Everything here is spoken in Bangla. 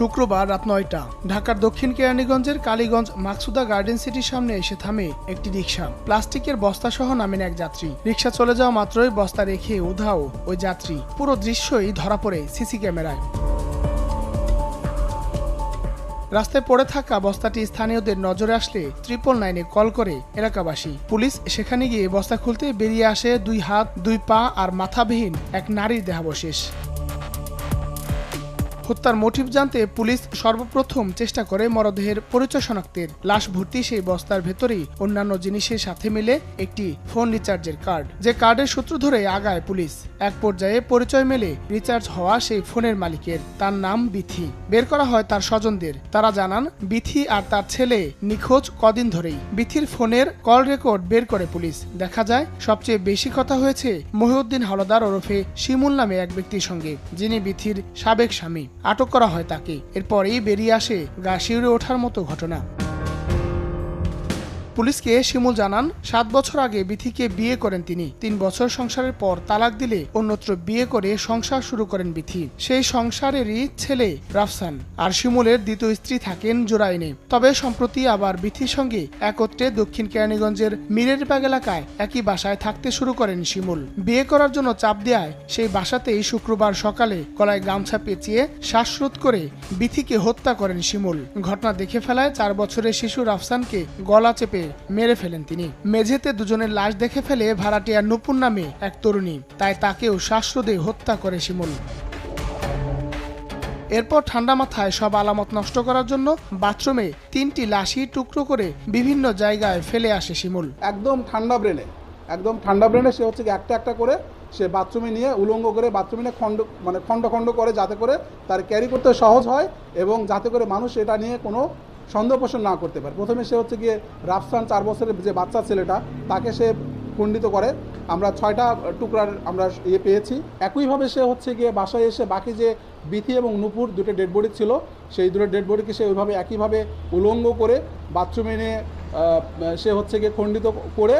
শুক্রবার রাত নয়টা, ঢাকার দক্ষিণ কেরানীগঞ্জের কালীগঞ্জ মাকসুদা গার্ডেন সিটির সামনে এসে থামে একটি রিক্সা প্লাস্টিকের বস্তা সহ নামেন এক যাত্রী। রিক্সা চলে যাওয়া মাত্রই বস্তা রেখে উধাও ওই যাত্রী। পুরো দৃশ্যই ধরা পড়ে সিসি ক্যামেরায়। রাস্তায় পড়ে থাকা বস্তাটি স্থানীয়দের নজরে আসলে ট্রিপল নাইনে কল করে এলাকাবাসী। পুলিশ সেখানে গিয়ে বস্তা খুলতে বেরিয়ে আসে দুই হাত, দুই পা আর মাথাবিহীন এক নারীর দেহাবশেষ। হত্যার মোটিভ জানতে পুলিশ সর্বপ্রথম চেষ্টা করে মরদেহের পরিচয় শনাক্তের। লাশ ভর্তি সেই বস্তার ভেতরেই অন্যান্য জিনিসের সাথে মিলে একটি ফোন রিচার্জের কার্ড। যে কার্ডের সূত্র ধরে আগায় পুলিশ। এক পর্যায়ে পরিচয় মেলে রিচার্জ হওয়া সেই ফোনের মালিকের। তার নাম বিথি। বের করা হয় তার স্বজনদের। তারা জানান, বিথি আর তার ছেলে নিখোঁজ কদিন ধরেই। বিথির ফোনের কল রেকর্ড বের করে পুলিশ। দেখা যায়, সবচেয়ে বেশি কথা হয়েছে মহিউদ্দিন হাওলাদার ওরফে শিমুল নামে এক ব্যক্তির সঙ্গে, যিনি বিথির সাবেক স্বামী। আটক করা হয় তাকে। এরপরেই বেরিয়ে আসে গা ওঠার মতো ঘটনা। পুলিশকে শিমুল জানান, সাত বছর আগে বিথিকে বিয়ে করেন তিনি। তিন বছর সংসারের পর তালাক দিলে অন্যত্র বিয়ে করে সংসার শুরু করেন বিথি। সেই সংসারেরই ছেলে রাফসান। আর শিমুলের দ্বিতীয় স্ত্রী থাকেন জোরাইনে। তবে সম্প্রতি আবার বিথির সঙ্গে একত্রে দক্ষিণ কেরানীগঞ্জের মিরের বাগ এলাকায় একই বাসায় থাকতে শুরু করেন শিমুল। বিয়ে করার জন্য চাপ দেয় সেই বাসাতেই শুক্রবার সকালে গলায় গামছা পেঁচিয়ে শ্বাসরোধ করে বিথিকে হত্যা করেন শিমুল। ঘটনা দেখে ফেলায় চার বছরের শিশু রাফসানকে গলা চেপে মেরে ফেলেন তিনি। মেঝেতে দুজনের লাশ দেখে ফেলে ভাড়াটিয়া নুপুর নামে এক তরুণী। তাই তাকেও শ্বাসরোধে হত্যা করে শিমুল। এরপর ঠান্ডা মাথায় সব আলামত নষ্ট করার জন্য বাথরুমে তিনটি লাশই টুকরো করে বিভিন্ন জায়গায় ফেলে আসে শিমুল। একদম ঠান্ডা ব্রেনে, একদম ঠান্ডা ব্রেনে সে হচ্ছে একটা একটা করে সে বাথরুমে নিয়ে উলঙ্গ করে বাথরুমে নিয়ে খণ্ড মানে খণ্ড খণ্ড করে যাতে করে তার ক্যারি করতে সহজ হয় এবং যাতে করে মানুষ এটা নিয়ে কোনো সন্দেহ পোষণ না করতে পারে। প্রথমে সে হচ্ছে গিয়ে রাফসান চার বছরের যে বাচ্চা ছেলেটা, তাকে সে খণ্ডিত করে। আমরা ছয়টা টুকরার আমরা ইয়ে পেয়েছি। একইভাবে সে হচ্ছে গিয়ে বাসায় এসে বাকি যে বিথি এবং নুপুর দুটো ডেড বডি ছিল, সেই দুটো ডেড বডিকে সে ওইভাবে একইভাবে উলঙ্গ করে বাথরুমে নিয়ে সে হচ্ছে গিয়ে খণ্ডিত করে